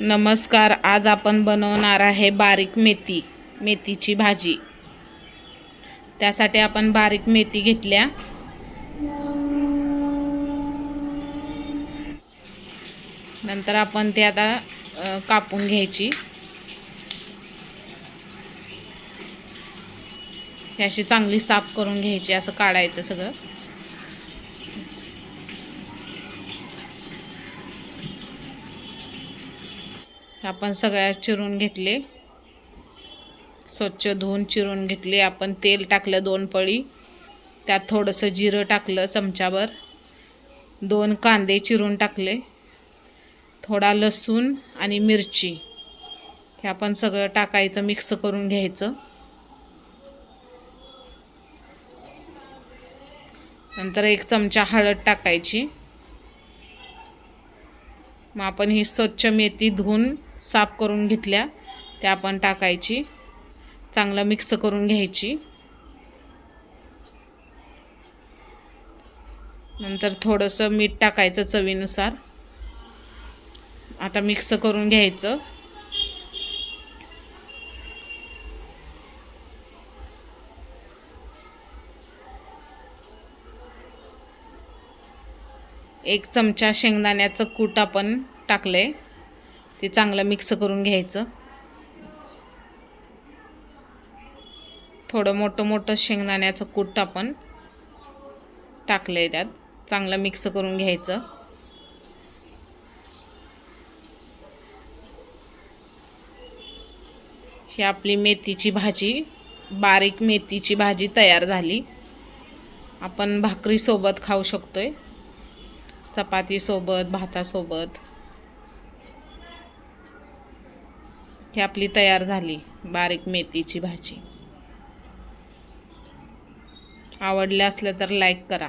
नमस्कार आज आपण बनवणार आहे बारीक मेथी मेथीची भाजी. त्यासाठी आपण बारीक मेथी घेतल्या. नंतर आपण ती आता कापून घ्यायची. ही अशी चांगली साफ करून घ्यायची असं काढायचं सगळं. आपण सगळ्या चिरून घेतले. स्वच्छ धुवून चिरून घेतले. आपण तेल टाकलं दोन पळी. त्यात थोडंसं जिरं टाकलं चमच्यावर. दोन कांदे चिरून टाकले. थोडा लसूण आणि मिरची. हे आपण सगळं टाकायचं मिक्स करून घ्यायचं. नंतर एक चमचा हळद टाकायची. मग आपण ही स्वच्छ मेथी धुवून साफ करून घेतल्या. त्या आपण टाकायची. चांगलं मिक्स करून घ्यायची. नंतर थोडंसं मीठ टाकायचं चवीनुसार. आता मिक्स करून घ्यायचं. एक चमचा शेंगदाण्याचं कूट आपण टाकलं आहे ते चांगलं मिक्स करून घ्यायचं. थोडं मोठं मोठं शेंगदाण्याचं कूट आपण टाकलं आहे त्यात. चांगलं मिक्स करून घ्यायचं. ही आपली मेथीची भाजी बारीक मेथीची भाजी तयार झाली. आपण भाकरीसोबत खाऊ शकतो आहे चपातीसोबत भातासोबत. ही आपली तयार झाली बारीक मेथीची भाजी. आवडले असलं तर लाईक करा.